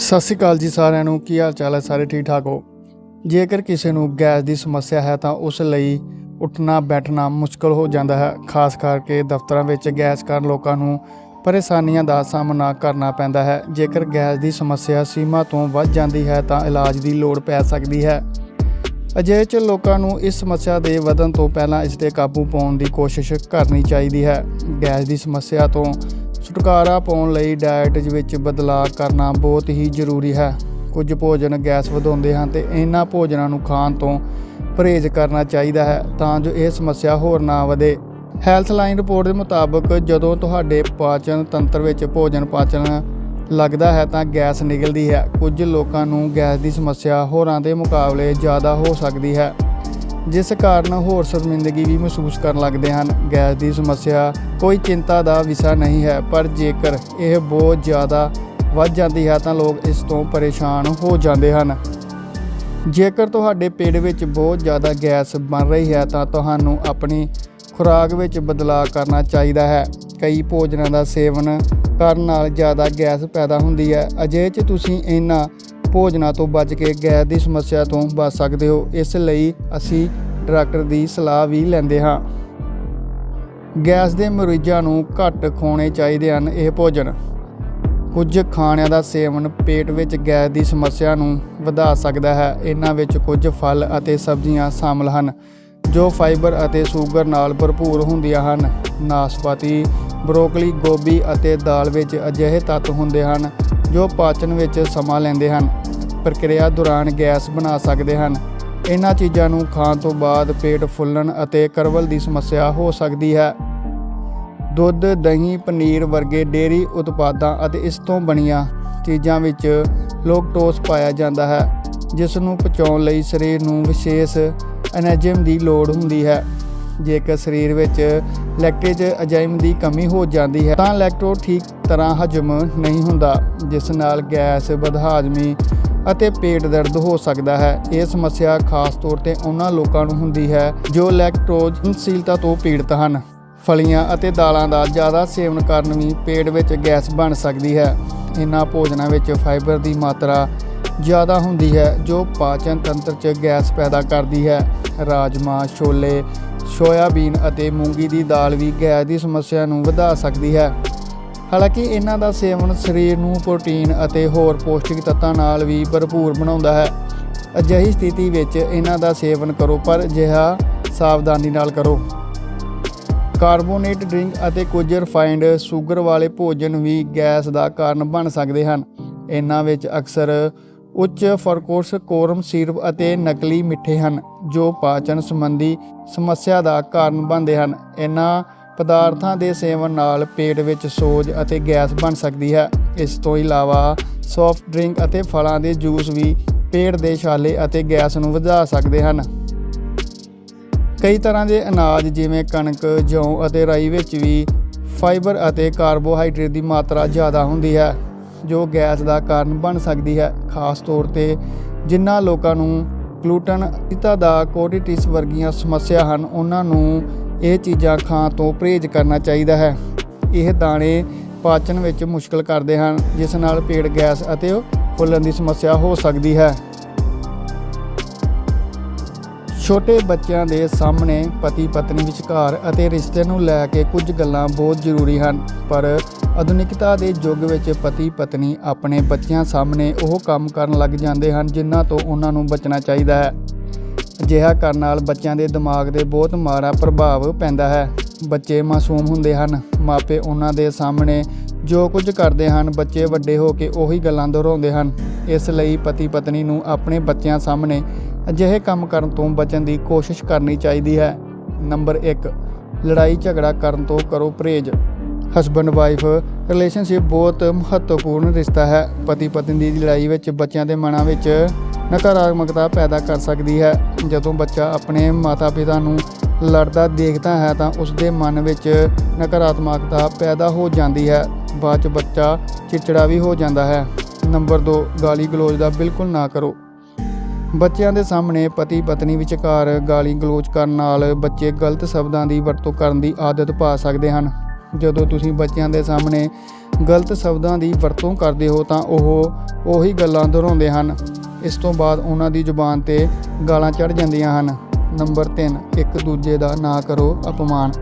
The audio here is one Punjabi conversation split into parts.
ਸਤਿ ਸ਼੍ਰੀ ਅਕਾਲ ਜੀ ਸਾਰਿਆਂ ਨੂੰ, ਕੀ ਹਾਲ ਚਾਲ ਹੈ? ਸਾਰੇ ਠੀਕ ਠਾਕ ਹੋ? ਜੇਕਰ ਕਿਸੇ ਨੂੰ ਗੈਸ ਦੀ ਸਮੱਸਿਆ ਹੈ ਤਾਂ ਉਸ ਲਈ ਉੱਠਣਾ, ਬੈਠਣਾ ਮੁਸ਼ਕਲ ਹੋ ਜਾਂਦਾ ਹੈ। ਖਾਸ ਕਰਕੇ ਦਫ਼ਤਰਾਂ ਵਿੱਚ ਗੈਸ ਕਾਰਨ ਲੋਕਾਂ ਨੂੰ ਪਰੇਸ਼ਾਨੀਆਂ ਦਾ ਸਾਹਮਣਾ ਕਰਨਾ ਪੈਂਦਾ ਹੈ। ਜੇਕਰ ਗੈਸ ਦੀ ਸਮੱਸਿਆ ਸੀਮਾ ਤੋਂ ਵੱਧ ਜਾਂਦੀ ਹੈ ਤਾਂ ਇਲਾਜ ਦੀ ਲੋੜ ਪੈ ਸਕਦੀ ਹੈ। ਅਜਿਹੇ 'ਚ ਲੋਕਾਂ ਨੂੰ ਇਸ ਸਮੱਸਿਆ ਦੇ ਵਧਣ ਤੋਂ ਪਹਿਲਾਂ ਇਸ ਤੇ ਕਾਬੂ ਪਾਉਣ ਦੀ ਕੋਸ਼ਿਸ਼ ਕਰਨੀ ਚਾਹੀਦੀ ਹੈ। ਗੈਸ ਦੀ ਸਮੱਸਿਆ ਤੋਂ ਛੁਟਕਾਰਾ ਪਾਉਣ ਲਈ ਡਾਈਟ ਵਿੱਚ ਬਦਲਾਅ ਕਰਨਾ ਬਹੁਤ ਹੀ ਜ਼ਰੂਰੀ ਹੈ। ਕੁਝ ਭੋਜਨ ਗੈਸ ਵਧਾਉਂਦੇ ਹਨ ਤੇ ਇਹਨਾਂ ਭੋਜਨਾਂ ਨੂੰ ਖਾਣ ਤੋਂ ਪਰਹੇਜ਼ ਕਰਨਾ ਚਾਹੀਦਾ ਹੈ ਤਾਂ ਜੋ ਇਹ ਸਮੱਸਿਆ ਹੋਰ ਨਾ ਵਧੇ। ਹੈਲਥ ਲਾਈਨ ਰਿਪੋਰਟ ਦੇ ਮੁਤਾਬਕ ਜਦੋਂ ਤੁਹਾਡੇ ਪਾਚਨ ਤੰਤਰ ਵਿੱਚ ਭੋਜਨ ਪਾਚਨ ਲੱਗਦਾ ਹੈ ਤਾਂ ਗੈਸ ਨਿਕਲਦੀ ਹੈ। ਕੁਝ ਲੋਕਾਂ ਨੂੰ ਗੈਸ ਦੀ ਸਮੱਸਿਆ ਹੋਰਾਂ ਦੇ ਮੁਕਾਬਲੇ ਜ਼ਿਆਦਾ ਹੋ ਸਕਦੀ ਹੈ। ਜਿਸ ਕਾਰਨ ਹੋਰ ਸ਼ਰਮਿੰਦਗੀ ਵੀ ਮਹਿਸੂਸ ਕਰਨ ਲੱਗਦੇ ਹਨ। ਗੈਸ ਦੀ ਸਮੱਸਿਆ ਕੋਈ ਚਿੰਤਾ ਦਾ ਵਿਸ਼ਾ ਨਹੀਂ ਹੈ, ਪਰ ਜੇਕਰ ਇਹ ਬਹੁਤ ਜ਼ਿਆਦਾ ਵੱਧ ਜਾਂਦੀ ਹੈ ਤਾਂ ਲੋਕ ਇਸ ਤੋਂ ਪਰੇਸ਼ਾਨ ਹੋ ਜਾਂਦੇ ਹਨ। ਜੇਕਰ ਤੁਹਾਡੇ ਪੇਟ ਵਿੱਚ ਬਹੁਤ ਜ਼ਿਆਦਾ ਗੈਸ ਬਣ ਰਹੀ ਹੈ ਤਾਂ ਤੁਹਾਨੂੰ ਆਪਣੀ ਖੁਰਾਕ ਵਿੱਚ ਬਦਲਾਅ ਕਰਨਾ ਚਾਹੀਦਾ ਹੈ। ਕਈ ਭੋਜਨਾਂ ਦਾ ਸੇਵਨ ਕਰਨ ਨਾਲ ਜ਼ਿਆਦਾ ਗੈਸ ਪੈਦਾ ਹੁੰਦੀ ਹੈ। ਅਜਿਹੇ 'ਚ ਤੁਸੀਂ ਇਹਨਾਂ ਭੋਜਨਾਂ ਤੋਂ ਬਚ ਕੇ ਗੈਸ ਦੀ ਸਮੱਸਿਆ ਤੋਂ ਬਚ ਸਕਦੇ ਹੋ। ਇਸ ਲਈ ਅਸੀਂ ਡਾਕਟਰ ਦੀ ਸਲਾਹ ਵੀ ਲੈਂਦੇ ਹਾਂ। ਗੈਸ ਦੇ ਮਰੀਜ਼ਾਂ ਨੂੰ ਘੱਟ ਖਾਣੇ ਚਾਹੀਦੇ ਹਨ ਇਹ ਭੋਜਨ। ਕੁਝ ਖਾਣਿਆਂ ਦਾ ਸੇਵਨ ਪੇਟ ਵਿੱਚ ਗੈਸ ਦੀ ਸਮੱਸਿਆ ਨੂੰ ਵਧਾ ਸਕਦਾ ਹੈ। ਇਹਨਾਂ ਵਿੱਚ ਕੁਝ ਫਲ ਅਤੇ ਸਬਜ਼ੀਆਂ ਸ਼ਾਮਲ ਹਨ, ਜੋ ਫਾਈਬਰ ਅਤੇ ਸ਼ੂਗਰ ਨਾਲ ਭਰਪੂਰ ਹੁੰਦੀਆਂ ਹਨ। ਨਾਸ਼ਪਾਤੀ, ਬਰੋਕਲੀ, ਗੋਭੀ ਅਤੇ ਦਾਲ ਵਿੱਚ ਅਜਿਹੇ ਤੱਤ ਹੁੰਦੇ ਹਨ, ਜੋ ਪਾਚਨ ਵਿੱਚ ਸਮਾਂ ਲੈਂਦੇ ਹਨ। ਪ੍ਰਕਿਰਿਆ ਦੌਰਾਨ ਗੈਸ ਬਣਾ ਸਕਦੇ ਹਨ। ਇਹਨਾਂ ਚੀਜ਼ਾਂ ਨੂੰ ਖਾਣ ਤੋਂ ਬਾਅਦ ਪੇਟ ਫੁੱਲਣ ਅਤੇ ਕਰਵਲ ਦੀ ਸਮੱਸਿਆ ਹੋ ਸਕਦੀ ਹੈ। ਦੁੱਧ, ਦਹੀਂ, ਪਨੀਰ ਵਰਗੇ ਡੇਅਰੀ ਉਤਪਾਦਾਂ ਅਤੇ ਇਸ ਤੋਂ ਬਣੀਆਂ ਚੀਜ਼ਾਂ ਵਿੱਚ ਲੋਕਟੋਸ ਪਾਇਆ ਜਾਂਦਾ ਹੈ, ਜਿਸ ਨੂੰ ਪਚਾਉਣ ਲਈ ਸਰੀਰ ਨੂੰ ਵਿਸ਼ੇਸ਼ ਐਨਜ਼ਾਈਮ ਦੀ ਲੋੜ ਹੁੰਦੀ ਹੈ। ਜੇਕਰ ਸਰੀਰ ਵਿੱਚ ਲੈਕਟੇਜ ਐਂਜ਼ਾਈਮ ਦੀ ਕਮੀ ਹੋ ਜਾਂਦੀ ਹੈ, ਤਾਂ ਲੈਕਟੋ ਠੀਕ ਤਰ੍ਹਾਂ ਹਜਮ ਨਹੀਂ ਹੁੰਦਾ, ਜਿਸ ਨਾਲ ਗੈਸ ਬਦਹਾਜ਼ਮੀ ਅਤੇ ਪੇਟ ਦਰਦ ਹੋ ਸਕਦਾ ਹੈ। ਇਹ ਸਮੱਸਿਆ ਖਾਸ ਤੌਰ ਤੇ ਉਹਨਾਂ ਲੋਕਾਂ ਨੂੰ ਹੁੰਦੀ ਹੈ ਜੋ ਲੈਕਟੋਜ਼ ਹਿੰਸੀਲਤਾ ਤੋਂ ਪੀੜਤ ਹਨ। ਫਲੀਆਂ ਅਤੇ ਦਾਲਾਂ ਦਾ ਜ਼ਿਆਦਾ ਸੇਵਨ ਕਾਰਨ ਵੀ ਪੇਟ ਵਿੱਚ ਗੈਸ ਬਣ ਸਕਦੀ ਹੈ। ਇਹਨਾਂ ਭੋਜਨਾਂ ਵਿੱਚ ਫਾਈਬਰ ਦੀ ਮਾਤਰਾ ਜ਼ਿਆਦਾ ਹੁੰਦੀ ਹੈ, ਜੋ ਪਾਚਨ ਤੰਤਰ 'ਚ ਗੈਸ ਪੈਦਾ ਕਰਦੀ ਹੈ। ਰਾਜਮਾ, ਛੋਲੇ, ਸੋਇਆਬੀਨ ਅਤੇ ਮੂੰਗੀ ਦੀ ਦਾਲ ਵੀ ਗੈਸ ਦੀ ਸਮੱਸਿਆ ਨੂੰ ਵਧਾ ਸਕਦੀ ਹੈ। ਹਾਲਾਂਕਿ ਇਹਨਾਂ ਦਾ ਸੇਵਨ ਸਰੀਰ ਨੂੰ ਪ੍ਰੋਟੀਨ ਅਤੇ ਹੋਰ ਪੌਸ਼ਟਿਕ ਤੱਤਾਂ ਨਾਲ ਵੀ ਭਰਪੂਰ ਬਣਾਉਂਦਾ ਹੈ। ਅਜਿਹੀ ਸਥਿਤੀ ਵਿੱਚ ਇਹਨਾਂ ਦਾ ਸੇਵਨ ਕਰੋ, ਪਰ ਅਜਿਹਾ ਸਾਵਧਾਨੀ ਨਾਲ ਕਰੋ। ਕਾਰਬੋਨੇਟ ਡਰਿੰਕ ਅਤੇ ਕੁਝ ਰਿਫਾਈਨਡ ਸ਼ੂਗਰ ਵਾਲੇ ਭੋਜਨ ਵੀ ਗੈਸ ਦਾ ਕਾਰਨ ਬਣ ਸਕਦੇ ਹਨ। ਇਹਨਾਂ ਵਿੱਚ ਅਕਸਰ ਉੱਚ ਫਰਕੋਸ, ਕੋਰਮ ਸਿਰਪ ਅਤੇ ਨਕਲੀ ਮਿੱਠੇ ਹਨ, ਜੋ ਪਾਚਨ ਸੰਬੰਧੀ ਸਮੱਸਿਆ ਦਾ ਕਾਰਨ ਬਣਦੇ ਹਨ। ਇਹਨਾਂ ਪਦਾਰਥਾਂ ਦੇ ਸੇਵਨ ਨਾਲ ਪੇਟ ਵਿੱਚ ਸੋਜ ਅਤੇ ਗੈਸ ਬਣ ਸਕਦੀ ਹੈ। ਇਸ ਤੋਂ ਇਲਾਵਾ ਸੌਫਟ ਡਰਿੰਕ ਅਤੇ ਫਲਾਂ ਦੇ ਜੂਸ ਵੀ ਪੇਟ ਦੇ ਛਾਲੇ ਅਤੇ ਗੈਸ ਨੂੰ ਵਧਾ ਸਕਦੇ ਹਨ। ਕਈ ਤਰ੍ਹਾਂ ਦੇ ਅਨਾਜ ਜਿਵੇਂ ਕਣਕ, ਜੌਂ ਅਤੇ ਰਾਈ ਵਿੱਚ ਵੀ ਫਾਈਬਰ ਅਤੇ ਕਾਰਬੋਹਾਈਡਰੇਟ ਦੀ ਮਾਤਰਾ ਜ਼ਿਆਦਾ ਹੁੰਦੀ ਹੈ, ਜੋ ਗੈਸ ਦਾ ਕਾਰਨ ਬਣ ਸਕਦੀ ਹੈ। ਖਾਸ ਤੌਰ ਤੇ ਜਿਨ੍ਹਾਂ ਲੋਕਾਂ ਨੂੰ ਗਲੂਟਨ ਪਿਤਾ ਦਾ ਕੋਰਟੀਟਿਸ ਵਰਗੀਆਂ ਸਮੱਸਿਆ ਹਨ, ਉਹਨਾਂ ਨੂੰ ਇਹ ਚੀਜ਼ਾਂ ਖਾਣ ਤੋਂ ਪਰਹੇਜ਼ ਕਰਨਾ ਚਾਹੀਦਾ ਹੈ। ਇਹ ਦਾਣੇ ਪਾਚਨ ਵਿੱਚ ਮੁਸ਼ਕਲ ਕਰਦੇ ਹਨ, ਜਿਸ ਨਾਲ ਪੇਟ, ਗੈਸ ਅਤੇ ਫੁੱਲਣ ਦੀ ਸਮੱਸਿਆ ਹੋ ਸਕਦੀ ਹੈ। ਛੋਟੇ ਬੱਚਿਆਂ ਦੇ ਸਾਹਮਣੇ ਪਤੀ, ਪਤਨੀ, ਵਿਚਕਾਰ ਅਤੇ ਰਿਸ਼ਤੇ ਨੂੰ ਲੈ ਕੇ ਕੁਝ ਗੱਲਾਂ ਬਹੁਤ ਜ਼ਰੂਰੀ ਹਨ, ਪਰ ਆਧੁਨਿਕਤਾ ਦੇ ਯੁੱਗ ਵਿੱਚ ਪਤੀ, ਪਤਨੀ ਆਪਣੇ ਬੱਚਿਆਂ ਸਾਹਮਣੇ ਉਹ ਕੰਮ ਕਰਨ ਲੱਗ ਜਾਂਦੇ ਹਨ, ਜਿਨ੍ਹਾਂ ਤੋਂ ਉਹਨਾਂ ਨੂੰ ਬਚਣਾ ਚਾਹੀਦਾ ਹੈ। ਅਜਿਹਾ ਕਰਨ ਨਾਲ ਬੱਚਿਆਂ ਦੇ ਦਿਮਾਗ ਤੇ ਬਹੁਤ ਮਾੜਾ ਪ੍ਰਭਾਵ ਪੈਂਦਾ ਹੈ। ਬੱਚੇ ਮਾਸੂਮ ਹੁੰਦੇ ਹਨ। ਮਾਪੇ ਉਹਨਾਂ ਦੇ ਸਾਹਮਣੇ ਜੋ ਕੁਝ ਕਰਦੇ ਹਨ, ਬੱਚੇ ਵੱਡੇ ਹੋ ਕੇ ਉਹੀ ਗੱਲਾਂ ਦੁਹਰਾਉਂਦੇ ਹਨ। ਇਸ ਲਈ ਪਤੀ ਪਤਨੀ ਨੂੰ ਆਪਣੇ ਬੱਚਿਆਂ ਸਾਹਮਣੇ ਅਜਿਹੇ ਕੰਮ ਕਰਨ ਤੋਂ ਬਚਣ ਦੀ ਕੋਸ਼ਿਸ਼ ਕਰਨੀ ਚਾਹੀਦੀ ਹੈ। ਨੰਬਰ 1 ਲੜਾਈ ਝਗੜਾ ਕਰਨ ਤੋਂ ਕਰੋ ਪਰਹੇਜ਼। ਹਸਬੰਡ ਵਾਈਫ ਰਿਲੇਸ਼ਨਸ਼ਿਪ ਬਹੁਤ ਮਹੱਤਵਪੂਰਨ ਰਿਸ਼ਤਾ ਹੈ। ਪਤੀ ਪਤਨੀ ਦੀ ਲੜਾਈ ਵਿੱਚ ਬੱਚਿਆਂ ਦੇ ਮਨਾਂ ਵਿੱਚ ਨਕਾਰਾਤਮਕਤਾ ਪੈਦਾ ਕਰ ਸਕਦੀ ਹੈ। ਜਦੋਂ ਬੱਚਾ ਆਪਣੇ ਮਾਤਾ-ਪਿਤਾ ਨੂੰ ਲੜਦਾ ਦੇਖਦਾ ਹੈ ਤਾਂ ਉਸ ਦੇ ਮਨ ਵਿੱਚ ਨਕਾਰਾਤਮਕਤਾ ਪੈਦਾ ਹੋ ਜਾਂਦੀ ਹੈ। ਬਾਅਦ ਚ ਬੱਚਾ ਚਿੜਚਿੜਾ ਵੀ ਹੋ ਜਾਂਦਾ ਹੈ। ਨੰਬਰ 2 ਗਾਲੀ ਗਲੋਚ ਦਾ ਬਿਲਕੁਲ ਨਾ ਕਰੋ। ਬੱਚਿਆਂ ਦੇ ਸਾਹਮਣੇ ਪਤੀ ਪਤਨੀ ਵਿਚਕਾਰ ਗਾਲੀ ਗਲੋਚ ਕਰਨ ਨਾਲ ਬੱਚੇ ਗਲਤ ਸ਼ਬਦਾਂ ਦੀ ਵਰਤੋਂ ਕਰਨ ਦੀ ਆਦਤ ਪਾ ਸਕਦੇ ਹਨ। ਜਦੋਂ ਤੁਸੀਂ ਬੱਚਿਆਂ ਦੇ ਸਾਹਮਣੇ ਗਲਤ ਸ਼ਬਦਾਂ ਦੀ ਵਰਤੋਂ ਕਰਦੇ ਹੋ ਤਾਂ ਉਹ ਉਹੀ ਗੱਲਾਂ ਦੁਹਰਾਉਂਦੇ ਹਨ। ਇਸ ਤੋਂ ਬਾਅਦ ਉਹਨਾਂ ਦੀ ਜ਼ੁਬਾਨ ਤੇ ਗਾਲਾਂ ਚੜ ਜਾਂਦੀਆਂ ਹਨ। ਨੰਬਰ 3 ਇੱਕ ਦੂਜੇ ਦਾ ਨਾ ਕਰੋ ਅਪਮਾਨ।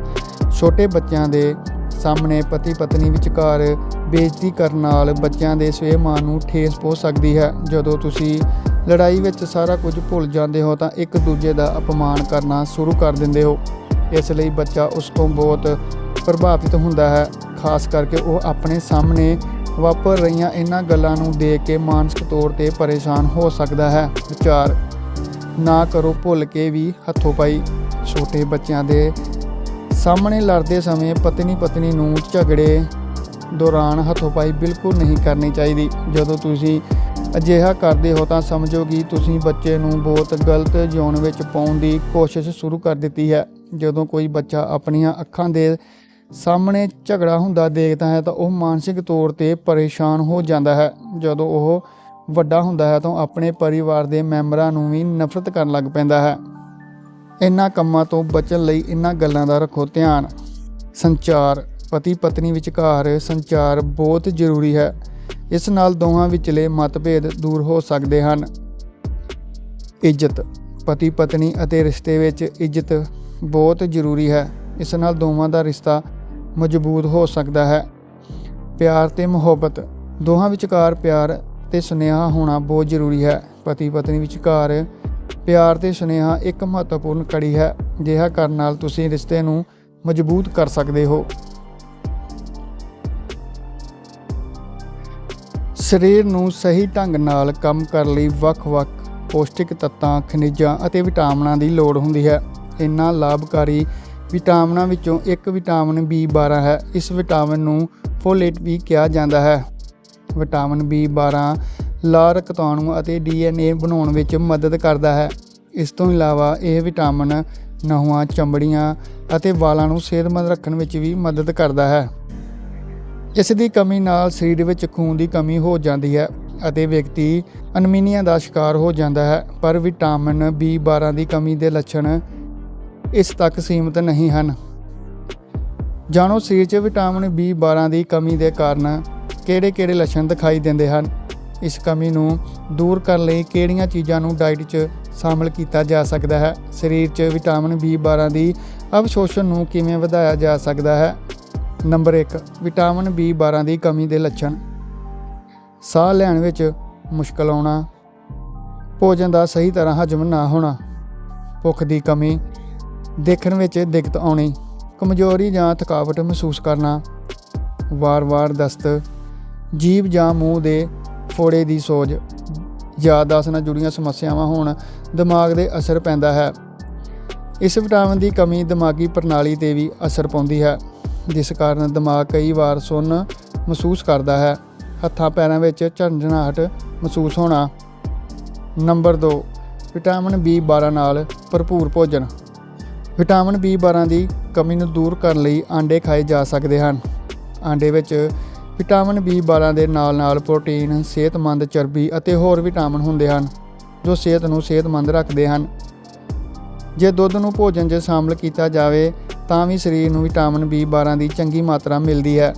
ਛੋਟੇ ਬੱਚਿਆਂ ਦੇ ਸਾਹਮਣੇ ਪਤੀ ਪਤਨੀ ਵਿਚਕਾਰ ਬੇਇੱਜ਼ਤੀ ਕਰਨ ਨਾਲ ਬੱਚਿਆਂ ਦੇ ਸਵੈਮਾਨ ਨੂੰ ਠੇਸ ਪਹੁੰਚ ਸਕਦੀ ਹੈ। ਜਦੋਂ ਤੁਸੀਂ ਲੜਾਈ ਵਿੱਚ ਸਾਰਾ ਕੁਝ ਭੁੱਲ ਜਾਂਦੇ ਹੋ ਤਾਂ ਇੱਕ ਦੂਜੇ ਦਾ ਅਪਮਾਨ ਕਰਨਾ ਸ਼ੁਰੂ ਕਰ ਦਿੰਦੇ ਹੋ। ਇਸ ਲਈ ਬੱਚਾ ਉਸ ਤੋਂ ਬਹੁਤ ਪ੍ਰਭਾਵਿਤ ਹੁੰਦਾ ਹੈ। ਖਾਸ ਕਰਕੇ ਉਹ ਆਪਣੇ ਸਾਹਮਣੇ ਵਾਪਰ ਰਹੀਆਂ ਇਹਨਾਂ ਗੱਲਾਂ ਨੂੰ ਦੇਖ ਕੇ ਮਾਨਸਿਕ ਤੌਰ ਤੇ ਪਰੇਸ਼ਾਨ ਹੋ ਸਕਦਾ ਹੈ। ਵਿਚਾਰ ਨਾ ਕਰੋ ਭੁੱਲ ਕੇ ਵੀ ਹੱਥੋਂ ਪਾਈ। ਛੋਟੇ ਬੱਚਿਆਂ ਦੇ ਸਾਹਮਣੇ ਲੜਦੇ ਸਮੇਂ ਪਤਨੀ ਪਤਨੀ ਨੂੰ ਝਗੜੇ ਦੌਰਾਨ ਹੱਥੋਂ ਪਾਈ ਬਿਲਕੁਲ ਨਹੀਂ ਕਰਨੀ ਚਾਹੀਦੀ। ਜਦੋਂ ਤੁਸੀਂ ਅਜਿਹਾ ਕਰਦੇ ਹੋ ਤਾਂ ਸਮਝੋ ਕਿ ਤੁਸੀਂ ਬੱਚੇ ਨੂੰ ਬਹੁਤ ਗਲਤ ਜ਼ੋਨ ਵਿੱਚ ਪਾਉਣ ਦੀ ਕੋਸ਼ਿਸ਼ ਸ਼ੁਰੂ ਕਰ ਦਿੱਤੀ ਹੈ। ਜਦੋਂ ਕੋਈ ਬੱਚਾ ਆਪਣੀਆਂ ਅੱਖਾਂ ਦੇ ਸਾਹਮਣੇ ਝਗੜਾ ਹੁੰਦਾ ਦੇਖਦਾ ਹੈ ਤਾਂ ਉਹ ਮਾਨਸਿਕ ਤੌਰ ਤੇ ਪਰੇਸ਼ਾਨ ਹੋ ਜਾਂਦਾ ਹੈ। ਜਦੋਂ ਉਹ ਵੱਡਾ ਹੁੰਦਾ ਹੈ ਤਾਂ ਆਪਣੇ ਪਰਿਵਾਰ ਦੇ ਮੈਂਬਰਾਂ ਨੂੰ ਵੀ ਨਫ਼ਰਤ ਕਰਨ ਲੱਗ ਪੈਂਦਾ ਹੈ। ਇਹਨਾਂ ਕੰਮਾਂ ਤੋਂ ਬਚਣ ਲਈ ਇਹਨਾਂ ਗੱਲਾਂ ਦਾ ਰੱਖੋ ਧਿਆਨ। ਸੰਚਾਰ ਪਤੀ ਪਤਨੀ ਵਿਚਕਾਰ ਸੰਚਾਰ ਬਹੁਤ ਜ਼ਰੂਰੀ ਹੈ। ਇਸ ਨਾਲ ਦੋਹਾਂ ਵਿਚਲੇ ਮਤਭੇਦ ਦੂਰ ਹੋ ਸਕਦੇ ਹਨ। ਇੱਜ਼ਤ ਪਤੀ ਪਤਨੀ ਅਤੇ ਰਿਸ਼ਤੇ ਵਿੱਚ ਇੱਜ਼ਤ ਬਹੁਤ ਜ਼ਰੂਰੀ ਹੈ। ਇਸ ਨਾਲ ਦੋਵਾਂ ਦਾ ਰਿਸ਼ਤਾ ਮਜ਼ਬੂਤ ਹੋ ਸਕਦਾ ਹੈ। ਪਿਆਰ ਤੇ ਮੁਹੱਬਤ, ਦੋਹਾਂ ਵਿਚਕਾਰ ਪਿਆਰ ਤੇ ਸੁਨੇਹਾ ਹੋਣਾ ਬਹੁਤ ਜ਼ਰੂਰੀ ਹੈ। ਪਤੀ ਪਤਨੀ ਵਿਚਕਾਰ ਪਿਆਰ ਤੇ ਸੁਨੇਹਾ ਇੱਕ ਮਹੱਤਵਪੂਰਨ ਕੜੀ ਹੈ, ਜਿਹਾ ਕਰਨ ਨਾਲ ਤੁਸੀਂ ਰਿਸ਼ਤੇ ਨੂੰ ਮਜ਼ਬੂਤ ਕਰ ਸਕਦੇ ਹੋ। ਸਰੀਰ ਨੂੰ ਸਹੀ ਢੰਗ ਨਾਲ ਕੰਮ ਕਰਨ ਲਈ ਵੱਖ-ਵੱਖ ਪੌਸ਼ਟਿਕ ਤੱਤਾਂ, ਖਣਿਜਾਂ ਅਤੇ ਵਿਟਾਮਿਨਾਂ ਦੀ ਲੋੜ ਹੁੰਦੀ ਹੈ। ਇਨ੍ਹਾਂ ਲਾਭਕਾਰੀ ਵਿਟਾਮਿਨਾਂ ਵਿੱਚੋਂ ਇੱਕ ਵਿਟਾਮਿਨ B12 ਹੈ। ਇਸ ਵਿਟਾਮਿਨ ਨੂੰ ਫੋਲੇਟ ਵੀ ਕਿਹਾ ਜਾਂਦਾ ਹੈ। ਵਿਟਾਮਿਨ B12 ਲਾਲ ਰਕਤਾਣੂ ਅਤੇ DNA ਬਣਾਉਣ ਵਿੱਚ ਮਦਦ ਕਰਦਾ ਹੈ। ਇਸ ਤੋਂ ਇਲਾਵਾ ਇਹ ਵਿਟਾਮਿਨ ਨਹੁਆਂ, ਚਮੜੀਆਂ ਅਤੇ ਵਾਲਾਂ ਨੂੰ ਸਿਹਤਮੰਦ ਰੱਖਣ ਵਿੱਚ ਵੀ ਮਦਦ ਕਰਦਾ ਹੈ। ਇਸ ਦੀ ਕਮੀ ਨਾਲ ਸਰੀਰ ਵਿੱਚ ਖੂਨ ਦੀ ਕਮੀ ਹੋ ਜਾਂਦੀ ਹੈ ਅਤੇ ਵਿਅਕਤੀ ਅਨਮੀਨੀਆ ਦਾ ਸ਼ਿਕਾਰ ਹੋ ਜਾਂਦਾ ਹੈ। ਪਰ ਵਿਟਾਮਿਨ B12 ਦੀ ਕਮੀ ਦੇ ਲੱਛਣ ਇਸ ਤੱਕ ਸੀਮਿਤ ਨਹੀਂ ਹਨ। ਜਾਣੋ ਸਰੀਰ 'ਚ ਵਿਟਾਮਿਨ B12 ਦੀ ਕਮੀ ਦੇ ਕਾਰਨ ਕਿਹੜੇ-ਕਿਹੜੇ ਲੱਛਣ ਦਿਖਾਈ ਦਿੰਦੇ ਹਨ? ਇਸ ਕਮੀ ਨੂੰ ਦੂਰ ਕਰਨ ਲਈ ਕਿਹੜੀਆਂ ਚੀਜ਼ਾਂ ਨੂੰ ਡਾਈਟ 'ਚ ਸ਼ਾਮਲ ਕੀਤਾ ਜਾ ਸਕਦਾ ਹੈ? ਸਰੀਰ 'ਚ ਵਿਟਾਮਿਨ B12 ਦੀ ਅਵਸ਼ੋਸ਼ਣ ਨੂੰ ਕਿਵੇਂ ਵਧਾਇਆ ਜਾ ਸਕਦਾ ਹੈ? ਨੰਬਰ 1 ਵਿਟਾਮਿਨ B12 ਦੀ ਕਮੀ ਦੇ ਲੱਛਣ। ਸਾਹ ਲੈਣ ਵਿੱਚ ਮੁਸ਼ਕਲ ਆਉਣਾ। ਭੋਜਨ ਦਾ ਸਹੀ ਤਰ੍ਹਾਂ ਹਜਮ ਨਾ ਹੋਣਾ। ਭੁੱਖ ਦੀ ਕਮੀ। ਦੇਖਣ ਵਿੱਚ ਦਿੱਕਤ ਆਉਣੀ, ਕਮਜ਼ੋਰੀ ਜਾਂ ਥਕਾਵਟ ਮਹਿਸੂਸ ਕਰਨਾ। ਵਾਰ-ਵਾਰ ਦਸਤ, ਜੀਭ ਜਾਂ ਮੂੰਹ ਦੇ ਫੋੜੇ ਦੀ ਸੋਜ ਯਾਦਦਾਸ਼ਤ ਨਾਲ ਜੁੜੀਆਂ ਸਮੱਸਿਆਵਾਂ ਹੋਣ ਦਿਮਾਗ ਦੇ ਅਸਰ ਪੈਂਦਾ ਹੈ। ਇਸ ਵਿਟਾਮਿਨ ਦੀ ਕਮੀ ਦਿਮਾਗੀ ਪ੍ਰਣਾਲੀ ਤੇ ਵੀ ਅਸਰ ਪਾਉਂਦੀ ਹੈ, ਜਿਸ ਕਾਰਨ ਦਿਮਾਗ ਕਈ ਵਾਰ ਸੁੰਨ ਮਹਿਸੂਸ ਕਰਦਾ ਹੈ। ਹੱਥਾਂ ਪੈਰਾਂ ਵਿੱਚ ਝੰਜਣਾਹਟ ਮਹਿਸੂਸ ਹੋਣਾ। ਨੰਬਰ 2 ਵਿਟਾਮਿਨ B12 ਨਾਲ ਭਰਪੂਰ ਭੋਜਨ। ਵਿਟਾਮਿਨ B12 ਦੀ ਕਮੀ ਨੂੰ ਦੂਰ ਕਰਨ ਲਈ ਆਂਡੇ ਖਾਏ ਜਾ ਸਕਦੇ ਹਨ। ਆਂਡੇ ਵਿੱਚ ਵਿਟਾਮਿਨ B12 ਦੇ ਨਾਲ-ਨਾਲ ਪ੍ਰੋਟੀਨ, ਸਿਹਤਮੰਦ ਚਰਬੀ ਅਤੇ ਹੋਰ ਵਿਟਾਮਿਨ ਹੁੰਦੇ ਹਨ ਜੋ ਸਿਹਤ ਨੂੰ ਸਿਹਤਮੰਦ ਰੱਖਦੇ ਹਨ। ਜੇ ਦੁੱਧ ਨੂੰ ਭੋਜਨ 'ਚ ਸ਼ਾਮਲ ਕੀਤਾ ਜਾਵੇ ਤਾਂ ਵੀ ਸਰੀਰ ਨੂੰ ਵਿਟਾਮਿਨ B12 ਦੀ ਚੰਗੀ ਮਾਤਰਾ ਮਿਲਦੀ ਹੈ।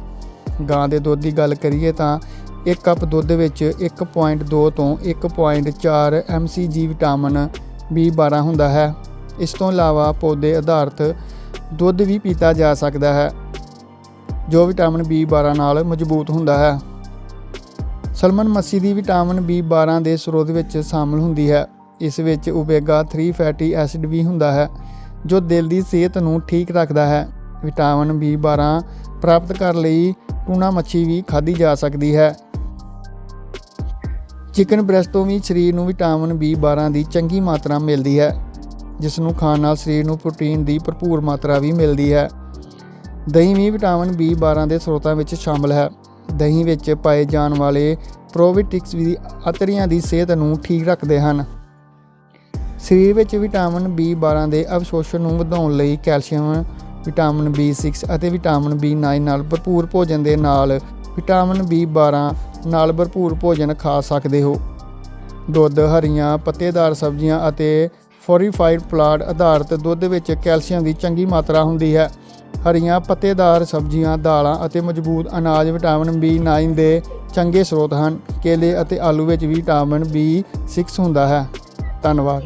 ਗਾਂ ਦੇ ਦੁੱਧ ਦੀ ਗੱਲ ਕਰੀਏ ਤਾਂ ਇੱਕ ਕੱਪ ਦੁੱਧ ਵਿੱਚ 1.2 ਤੋਂ 1.4 mcg ਵਿਟਾਮਿਨ B12 ਹੁੰਦਾ ਹੈ। ਇਸ ਤੋਂ ਇਲਾਵਾ ਪੌਦੇ ਆਧਾਰਿਤ ਦੁੱਧ ਵੀ ਪੀਤਾ ਜਾ ਸਕਦਾ ਹੈ, ਜੋ ਵਿਟਾਮਿਨ B12 ਨਾਲ ਮਜ਼ਬੂਤ ਹੁੰਦਾ ਹੈ। ਸਲਮਨ ਮੱਛੀ ਦੀ ਵਿਟਾਮਿਨ B12 ਦੇ ਸਰੋਤ ਵਿੱਚ ਸ਼ਾਮਲ ਹੁੰਦੀ ਹੈ। ਇਸ ਵਿੱਚ ਓਮੇਗਾ 3 ਫੈਟੀ ਐਸਿਡ ਵੀ ਹੁੰਦਾ ਹੈ, ਜੋ ਦਿਲ ਦੀ ਸਿਹਤ ਨੂੰ ਠੀਕ ਰੱਖਦਾ ਹੈ। ਵਿਟਾਮਿਨ B12 ਪ੍ਰਾਪਤ ਕਰਨ ਲਈ ਟੂਨਾ ਮੱਛੀ ਵੀ ਖਾਧੀ ਜਾ ਸਕਦੀ ਹੈ। ਚਿਕਨ ਬ੍ਰੈਸਟ ਤੋਂ ਵੀ ਸਰੀਰ ਨੂੰ ਵਿਟਾਮਿਨ B12 ਦੀ ਚੰਗੀ ਮਾਤਰਾ ਮਿਲਦੀ ਹੈ। ਜਿਸ ਨੂੰ ਖਾਣ ਨਾਲ ਸਰੀਰ ਨੂੰ ਪ੍ਰੋਟੀਨ ਦੀ ਭਰਪੂਰ ਮਾਤਰਾ ਵੀ ਮਿਲਦੀ ਹੈ। ਦਹੀਂ ਵੀ ਵਿਟਾਮਿਨ B12 ਦੇ ਸਰੋਤਾਂ ਵਿੱਚ ਸ਼ਾਮਲ ਹੈ। ਦਹੀਂ ਵਿੱਚ ਪਾਏ ਜਾਣ ਵਾਲੇ ਪ੍ਰੋਬੀਟਿਕਸ ਵੀ ਅਤਰੀਆਂ ਦੀ ਸਿਹਤ ਨੂੰ ਠੀਕ ਰੱਖਦੇ ਹਨ। ਸਰੀਰ ਵਿੱਚ ਵਿਟਾਮਿਨ B12 ਦੇ ਅਵਸ਼ੋਸ਼ਣ ਨੂੰ ਵਧਾਉਣ ਲਈ ਕੈਲਸ਼ੀਅਮ, ਵਿਟਾਮਿਨ B6 ਅਤੇ ਵਿਟਾਮਿਨ B9 ਨਾਲ ਭਰਪੂਰ ਭੋਜਨ ਦੇ ਨਾਲ ਵਿਟਾਮਿਨ B12 ਨਾਲ ਭਰਪੂਰ ਭੋਜਨ ਖਾ ਸਕਦੇ ਹੋ। ਦੁੱਧ, ਹਰੀਆਂ, ਪੱਤੇਦਾਰ ਸਬਜ਼ੀਆਂ ਅਤੇ ਫੋਰੀਫਾਈਡ ਪਲਾਂਟ ਆਧਾਰਿਤ ਦੁੱਧ ਵਿੱਚ ਕੈਲਸ਼ੀਅਮ ਦੀ ਚੰਗੀ ਮਾਤਰਾ ਹੁੰਦੀ ਹੈ। ਹਰੀਆਂ, ਪੱਤੇਦਾਰ ਸਬਜ਼ੀਆਂ, ਦਾਲਾਂ ਅਤੇ ਮਜ਼ਬੂਤ ਅਨਾਜ ਵਿਟਾਮਿਨ B9 ਦੇ ਚੰਗੇ ਸਰੋਤ ਹਨ। ਕੇਲੇ ਅਤੇ ਆਲੂ ਵਿੱਚ ਵਿਟਾਮਿਨ B6 ਹੁੰਦਾ ਹੈ। ਧੰਨਵਾਦ।